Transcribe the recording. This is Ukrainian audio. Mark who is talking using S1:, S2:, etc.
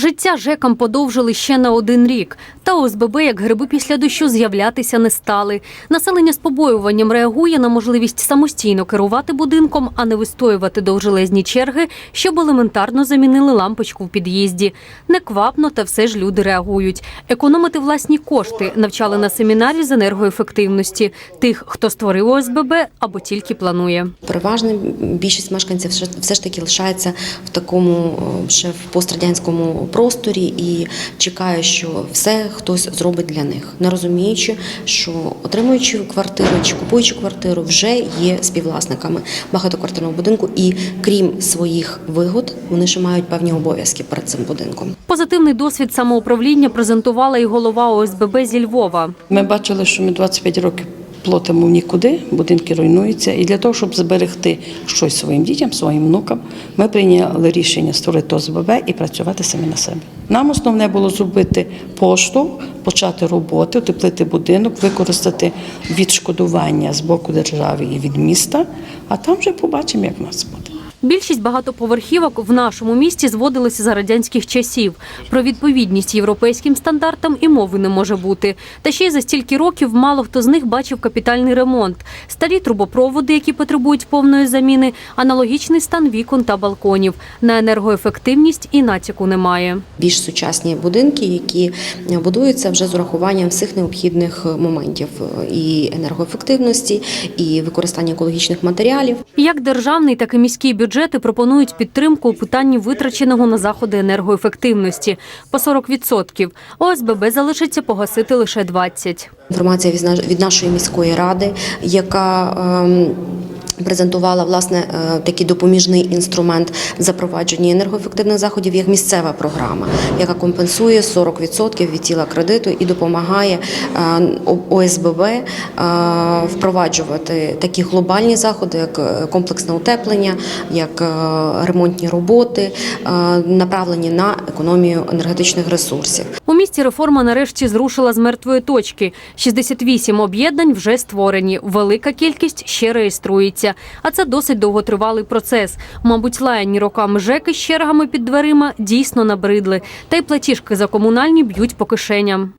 S1: Життя ЖЕКам подовжили ще на один рік. Та ОСББ, як гриби після дощу, з'являтися не стали. Населення з побоюванням реагує на можливість самостійно керувати будинком, а не вистоювати довжелезні черги, щоб елементарно замінили лампочку в під'їзді. Неквапно, та все ж люди реагують. Економити власні кошти навчали на семінарі з енергоефективності тих, хто створив ОСББ або тільки планує.
S2: Переважна більшість мешканців все ж- таки лишається в такому е, ще в пострадянському просторі і чекає, що все хтось зробить для них, не розуміючи, що отримуючи квартиру чи купуючи квартиру, вже є співвласниками багатоквартирного будинку, і крім своїх вигод, вони ще мають певні обов'язки перед цим будинком.
S1: Позитивний досвід самоуправління презентувала і голова ОСББ зі Львова.
S3: Ми бачили, що ми 25 років платимо в нікуди, будинки руйнуються. І для того, щоб зберегти щось своїм дітям, своїм внукам, ми прийняли рішення створити ОСББ і працювати самі на себе. Нам основне було зробити поштовх, почати роботи, утеплити будинок, використати відшкодування з боку держави і від міста, а там вже побачимо, як в нас буде.
S1: Більшість багатоповерхівок в нашому місті зводилися за радянських часів. Про відповідність європейським стандартам і мови не може бути. Та ще й за стільки років мало хто з них бачив капітальний ремонт. Старі трубопроводи, які потребують повної заміни, аналогічний стан вікон та балконів. На енергоефективність і натяку немає.
S2: більш сучасні будинки, які будуються вже з урахуванням всіх необхідних моментів е, і енергоефективності, і використання екологічних матеріалів.
S1: Як державний, так і міський бюджети пропонують підтримку у питанні витраченого на заходи енергоефективності по 40%. ОСББ залишиться погасити лише 20%.
S2: Інформація від нашої міської ради, яка ем, Презентувала власне е, такий допоміжний інструмент запровадження енергоефективних заходів як місцева програма, яка компенсує 40% від тіла кредиту і допомагає е, ОСББ е, впроваджувати такі глобальні заходи, як комплексне утеплення, як ремонтні роботи, направлені на економію енергетичних ресурсів.
S1: У місті реформа нарешті зрушила з мертвої точки. 68 об'єднань вже створені. Велика кількість ще реєструється. А це досить довготривалий процес. Мабуть, лаяні роками ЖЕКи з чергами під дверима дійсно набридли. Та й платіжки за комунальні б'ють по кишеням.